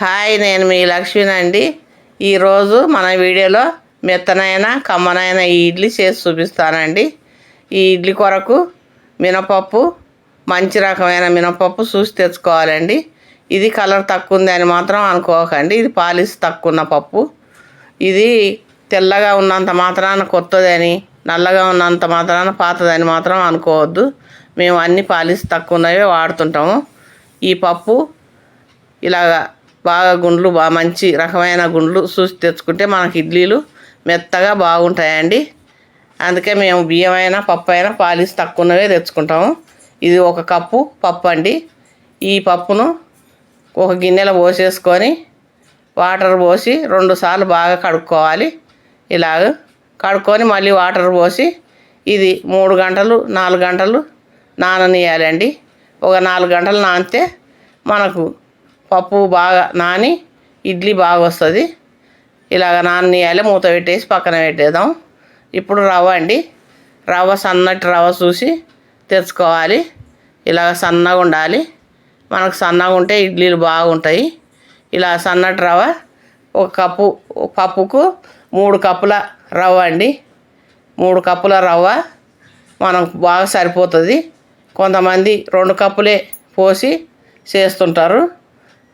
Hi నేను మీ లక్ష్మినండి ఈరోజు మన వీడియోలో మెత్తనైన కమ్మనైన ఈ ఇడ్లీ చేసి చూపిస్తానండి. ఈ ఇడ్లీ కొరకు మినపప్పు మంచి రకమైన మినపప్పు చూసి తెచ్చుకోవాలండి. ఇది కలర్ తక్కువ ఉంది అని మాత్రం అనుకోకండి. ఇది పాలిస్ తక్కువ ఉన్న పప్పు. ఇది తెల్లగా ఉన్నంత మాత్రాన కొత్తదని నల్లగా ఉన్నంత మాత్రాన పాతదని మాత్రం అనుకోవద్దు. మేము అన్ని పాలిస్ తక్కువ ఉన్నవే వాడుతుంటాము. ఈ పప్పు ఇలాగా బాగా గుండ్లు బాగా మంచి రకమైన గుండ్లు చూసి తెచ్చుకుంటే మనకి ఇడ్లీలు మెత్తగా బాగుంటాయండి. అందుకే మేము బియ్యం అయినా పప్పు అయినా పాలిస్ తక్కువనవే తెచ్చుకుంటాము. ఇది ఒక కప్పు పప్పు అండి. ఈ పప్పును ఒక గిన్నెలో పోసేసుకొని వాటర్ పోసి రెండుసార్లు బాగా కడుక్కోవాలి. ఇలాగ కడుక్కొని మళ్ళీ వాటర్ పోసి ఇది మూడు గంటలు నాలుగు గంటలు నాననీయాలండి. ఒక నాలుగు గంటలు నానితే మనకు పప్పు బాగా నాని ఇడ్లీ బాగా వస్తుంది. ఇలాగ నాననీయాలి మూత పెట్టేసి పక్కన పెట్టేద్దాం. ఇప్పుడు రవ్వ అండి. రవ్వ సన్నటి రవ్వ చూసి తెచ్చుకోవాలి. ఇలాగ సన్నగా ఉండాలి. మనకు సన్నగా ఉంటే ఇడ్లీలు బాగుంటాయి. ఇలా సన్నటి రవ్వ ఒక కప్పు పప్పుకు మూడు కప్పుల రవ్వ అండి. మూడు కప్పుల రవ్వ మనకు బాగా సరిపోతుంది. కొంతమంది రెండు కప్పులే పోసి చేస్తుంటారు.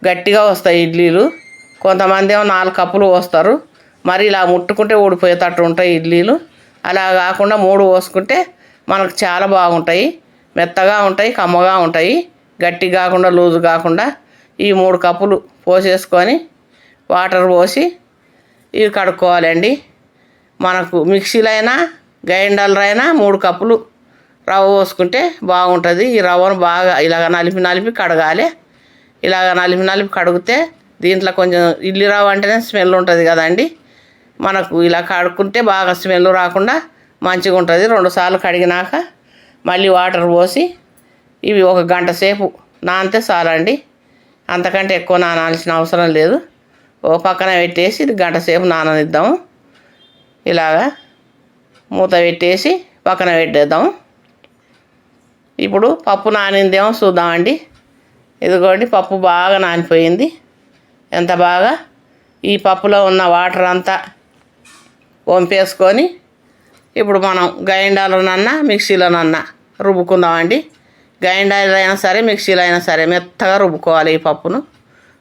గట్టిగా వస్తాయి ఇడ్లీలు. కొంతమంది ఏమో నాలుగు కప్పులు పోస్తారు. మరి ఇలా ముట్టుకుంటే ఊడిపోయేటట్టు ఉంటాయి ఇడ్లీలు. అలా కాకుండా మూడు పోసుకుంటే మనకు చాలా బాగుంటాయి. మెత్తగా ఉంటాయి కమ్మగా ఉంటాయి. గట్టి కాకుండా లూజు కాకుండా ఈ మూడు కప్పులు పోసేసుకొని వాటర్ పోసి ఇవి కడుక్కోవాలండి. మనకు మిక్సీలైనా అయినా అయినా మూడు కప్పులు రవ్వ పోసుకుంటే బాగుంటుంది. ఈ రవ్వను బాగా ఇలాగ నలిపి నలిపి కడగాలి. ఇలాగ నలిపి నలిపి కడిగితే దీంట్లో కొంచెం ఇల్లు రావంటేనే అంటేనే స్మెల్ ఉంటుంది కదండి. మనకు ఇలా కడుక్కుంటే బాగా స్మెల్ రాకుండా మంచిగా ఉంటుంది. రెండుసార్లు కడిగినాక మళ్ళీ వాటర్ పోసి ఇవి ఒక గంట సేపు నానితే చాలండి. అంతకంటే ఎక్కువ నానాల్సిన అవసరం లేదు. ఓ పక్కన పెట్టేసి ఇది గంట సేపు నాననిద్దాము. ఇలాగా మూత పెట్టేసి పక్కన పెట్టేద్దాం ఇప్పుడు పప్పు నానిందేమో చూద్దామండి. ఇదిగోండి పప్పు బాగా నానిపోయింది. ఎంత బాగా? ఈ పప్పులో ఉన్న వాటర్ అంతా వంపేసుకొని ఇప్పుడు మనం గ్రైండర్లోనన్నా మిక్సీలోనన్నా రుబ్బుకుందామండి. గ్రైండర్ అయినా సరే మిక్సీలో అయినా సరే మెత్తగా రుబ్బుకోవాలి ఈ పప్పును.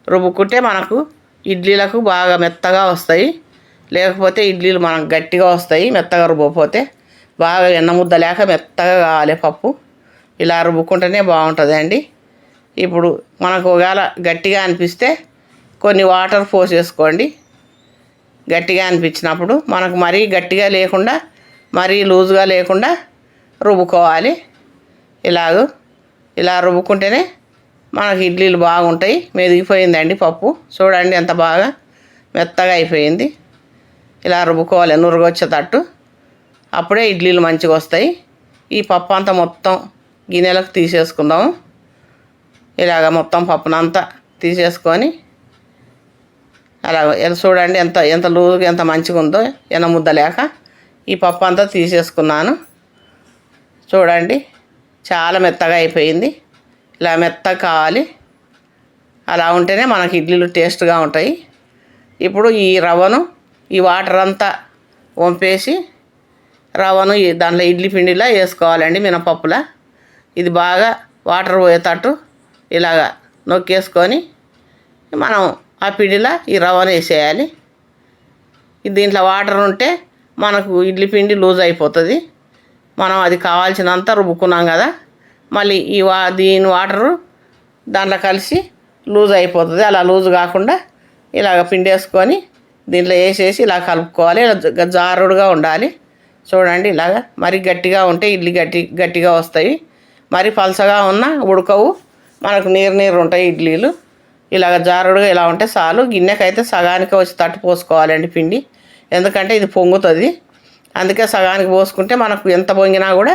రుబ్బుకుంటే మనకు ఇడ్లీలకు బాగా మెత్తగా వస్తాయి. లేకపోతే ఇడ్లీలు మనకు గట్టిగా వస్తాయి మెత్తగా రుబ్బకపోతే బాగా ఎన్నముద్ద లేక మెత్తగా కావాలి పప్పు. ఇలా రుబ్బుకుంటేనే బాగుంటుంది అండి ఇప్పుడు మనకు ఒకవేళ గట్టిగా అనిపిస్తే కొన్ని వాటర్ పోసేసుకోండి గట్టిగా అనిపించినప్పుడు మనకు మరీ గట్టిగా లేకుండా మరీ లూజుగా లేకుండా రుబ్బుకోవాలి. ఇలాగ ఇలా రుబ్బుకుంటేనే మనకి ఇడ్లీలు బాగుంటాయి. మెదిగిపోయిందండి పప్పు. చూడండి ఎంత బాగా మెత్తగా అయిపోయింది. ఇలా రుబ్బుకోవాలి నురగొచ్చేటట్టు అప్పుడే ఇడ్లీలు మంచిగా వస్తాయి. ఈ పప్పు అంతా మొత్తం గిన్నెలకు తీసేసుకుందాము. ఇలాగ మొత్తం పప్పునంతా తీసేసుకొని అలా ఎలా చూడండి ఎంత ఎంత లూజుగా ఎంత మంచిగా ఉందో ఎన ముద్ద లేక ఈ పప్పు అంతా తీసేసుకున్నాను. చూడండి చాలా మెత్తగా అయిపోయింది. ఇలా మెత్తగా కావాలి అలా ఉంటేనే మనకి ఇడ్లీలు టేస్ట్గా ఉంటాయి. ఇప్పుడు ఈ రవ్వను ఈ వాటర్ అంతా వంపేసి రవ్వను ఈ దాంట్లో ఇడ్లీ పిండిలా వేసుకోవాలండి మినపప్పులా. ఇది బాగా వాటర్ పోయేటట్టు ఇలాగా నొక్కేసుకొని మనం ఆ పిండిలో ఈ రవ్వను వేసేయాలి. దీంట్లో వాటర్ ఉంటే మనకు ఇడ్లీ పిండి లూజ్ అయిపోతుంది. మనం అది కావాల్సినంత రుబ్బుకున్నాం కదా మళ్ళీ ఈ వా దీని వాటరు దాంట్లో కలిసి లూజ్ అయిపోతుంది. అలా లూజ్ కాకుండా ఇలాగ పిండి వేసుకొని దీంట్లో వేసేసి ఇలా కలుపుకోవాలి. ఇలా జారుడుగా ఉండాలి. చూడండి ఇలాగ మరి గట్టిగా ఉంటే ఇడ్లీ గట్టి గట్టిగా వస్తాయి. మరి పలసగా ఉన్న ఉడకవు. మనకు నీరు నీరు ఉంటాయి ఇడ్లీలు. ఇలాగ జారుడుగా ఇలా ఉంటే చాలు. గిన్నెకైతే సగానికి వచ్చి తట్టు పోసుకోవాలండి పిండి. ఎందుకంటే ఇది పొంగుతుంది. అందుకే సగానికి పోసుకుంటే మనకు ఎంత పొంగినా కూడా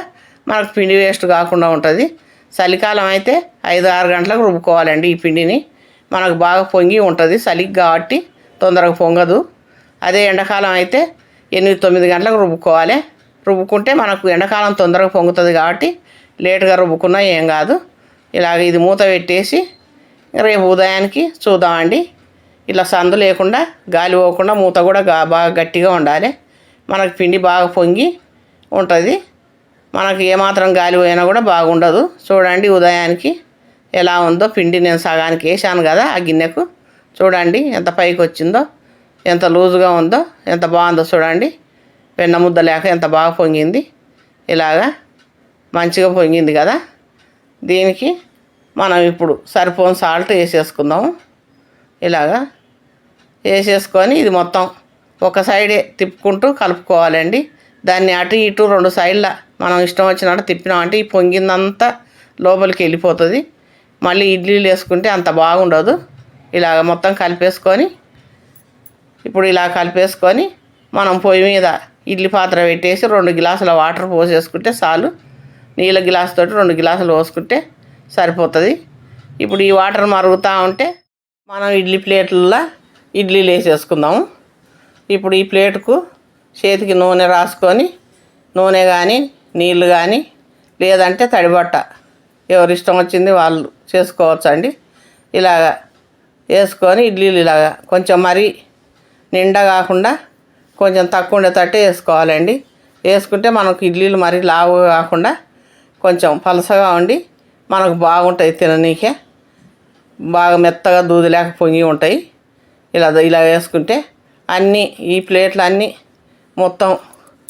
మనకు పిండి వేస్ట్ కాకుండా ఉంటుంది. చలికాలం అయితే ఐదు ఆరు గంటలకు రుబ్బుకోవాలండి ఈ పిండిని. మనకు బాగా పొంగి ఉంటుంది. చలికి కాబట్టి తొందరగా పొంగదు. అదే ఎండాకాలం అయితే ఎనిమిది తొమ్మిది గంటలకు రుబ్బుకోవాలి. రుబ్బుకుంటే మనకు ఎండాకాలం తొందరగా పొంగుతుంది కాబట్టి లేటుగా రుబ్బుకున్నా ఏం కాదు. ఇలాగ ఇది మూత పెట్టేసి రేపు ఉదయానికి చూద్దామండి. ఇలా సందు లేకుండా గాలి పోకుండా మూత కూడా గా బాగా గట్టిగా ఉండాలి. మనకు పిండి బాగా పొంగి ఉంటుంది. మనకి ఏమాత్రం గాలి పోయినా కూడా బాగుండదు. చూడండి ఉదయానికి ఎలా ఉందో పిండి నేను సగానికి వేసాను కదా ఆ గిన్నెకు. చూడండి ఎంత పైకి వచ్చిందో ఎంత లూజుగా ఉందో ఎంత బాగుందో చూడండి. వెన్న ముద్ద లేక ఎంత బాగా పొంగింది. ఇలాగా మంచిగా పొంగింది కదా. దీనికి మనం ఇప్పుడు సరిపోని సాల్ట్ వేసేసుకుందాం ఇలాగా వేసేసుకొని ఇది మొత్తం ఒక సైడే తిప్పుకుంటూ కలుపుకోవాలండి. దాన్ని అటు ఇటు రెండు సైడ్ల మనం ఇష్టం వచ్చినట్టు తిప్పినామంటే ఈ పొంగిందంతా లోపలికి వెళ్ళిపోతుంది. మళ్ళీ ఇడ్లీలు వేసుకుంటే అంత బాగుండదు. ఇలాగ మొత్తం కలిపేసుకొని ఇప్పుడు ఇలా కలిపేసుకొని మనం పొయ్యి మీద ఇడ్లీ పాత్ర పెట్టేసి రెండు గ్లాసుల వాటర్ పోసేసుకుంటే చాలు. నీళ్ళ గ్లాస్ తోటి రెండు గ్లాసులు పోసుకుంటే సరిపోతుంది. ఇప్పుడు ఈ వాటర్ మరుగుతూ ఉంటే మనం ఇడ్లీ ప్లేట్లలో ఇడ్లీలు వేసేసుకుందాము ఇప్పుడు ఈ ప్లేట్కు చేతికి నూనె రాసుకొని నూనె కానీ నీళ్ళు కానీ లేదంటే తడిబట్ట. ఎవరి ఇష్టం వచ్చింది వాళ్ళు చేసుకోవచ్చండి. ఇలాగా వేసుకొని ఇడ్లీలు ఇలాగా కొంచెం మరీ నిండా కాకుండా కొంచెం తక్కువ ఉండేటట్టే వేసుకోవాలండి. వేసుకుంటే మనకు ఇడ్లీలు మరీ లావు కాకుండా కొంచెం పలసగా ఉండి మనకు బాగుంటాయి తిననీకే. బాగా మెత్తగా దూది లేక పొంగి ఉంటాయి. ఇలా ఇలా వేసుకుంటే అన్నీ ఈ ప్లేట్లు అన్నీ మొత్తం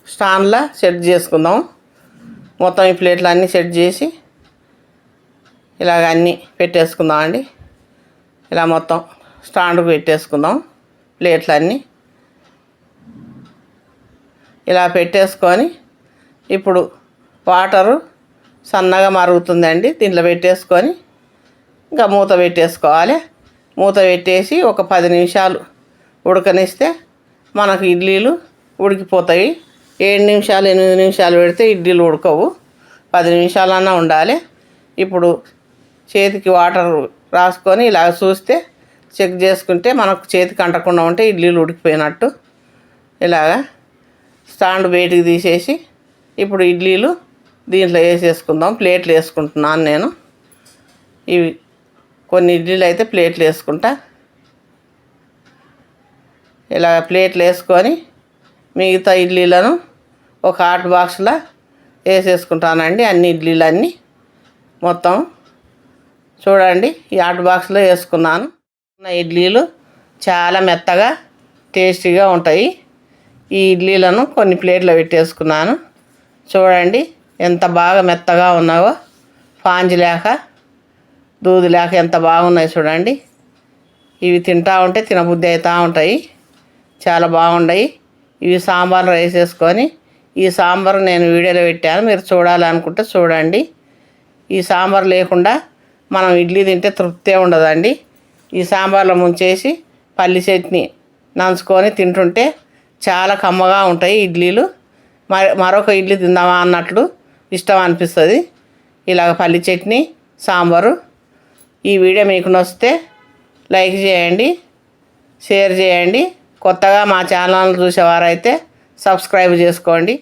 స్టాండ్లా సెట్ చేసుకుందాం. మొత్తం ఈ ప్లేట్లు అన్నీ సెట్ చేసి ఇలాగ అన్నీ పెట్టేసుకుందాం అండి. ఇలా మొత్తం స్టాండ్కు పెట్టేసుకుందాం ప్లేట్లు అన్నీ ఇలా పెట్టేసుకొని ఇప్పుడు వాటరు సన్నగా మరుగుతుందండి. దీంట్లో పెట్టేసుకొని ఇంకా మూత పెట్టేసుకోవాలి. మూత పెట్టేసి ఒక పది నిమిషాలు ఉడకనిస్తే మనకు ఇడ్లీలు ఉడికిపోతాయి. ఏడు నిమిషాలు ఎనిమిది నిమిషాలు పెడితే ఇడ్లీలు ఉడకవు. పది నిమిషాలన్నా ఉండాలి. ఇప్పుడు చేతికి వాటర్ రాసుకొని ఇలా చూస్తే చెక్ చేసుకుంటే మనకు చేతికి అంటకుండా ఉంటే ఇడ్లీలు ఉడికిపోయినట్టు. ఇలాగా స్టాండ్ బయటికి తీసేసి ఇప్పుడు ఇడ్లీలు దీంట్లో వేసేసుకుందాం. ప్లేట్లు వేసుకుంటున్నాను నేను. ఇవి కొన్ని ఇడ్లీలు అయితే ప్లేట్లు వేసుకుంటా. ఇలా ప్లేట్లు వేసుకొని మిగతా ఇడ్లీలను ఒక హాట్ బాక్స్లో వేసేసుకుంటానండి అన్ని ఇడ్లీలన్నీ. మొత్తం చూడండి ఈ హాట్ బాక్స్లో వేసుకున్నాను. నా ఇడ్లీలు చాలా మెత్తగా టేస్టీగా ఉంటాయి. ఈ ఇడ్లీలను కొన్ని ప్లేట్లో పెట్టేసుకున్నాను. చూడండి ఎంత బాగా మెత్తగా ఉన్నావో పాంజి లేక దూది లేక ఎంత బాగున్నాయి చూడండి. ఇవి తింటా ఉంటే తినబుద్ధి అవుతూ ఉంటాయి. చాలా బాగున్నాయి ఇవి సాంబార్ రైస్ వేసుకొని ఈ సాంబార్ నేను వీడియోలో పెట్టాను. మీరు చూడాలనుకుంటే చూడండి. ఈ సాంబార్ లేకుండా మనం ఇడ్లీ తింటే తృప్తే ఉండదండి. ఈ సాంబార్లో ముంచేసి పల్లి చట్నీ నంచుకొని తింటుంటే చాలా కమ్మగా ఉంటాయి ఇడ్లీలు. మరొక ఇడ్లీ తిందామా అన్నట్లు ఇష్టం అనిపిస్తుంది. ఇలాగ పల్లి చట్నీ సాంబారు ఈ వీడియో మీకు నొస్తే లైక్ చేయండి షేర్ చేయండి. కొత్తగా మా ఛానల్ చూసేవారైతే సబ్స్క్రైబ్ చేసుకోండి.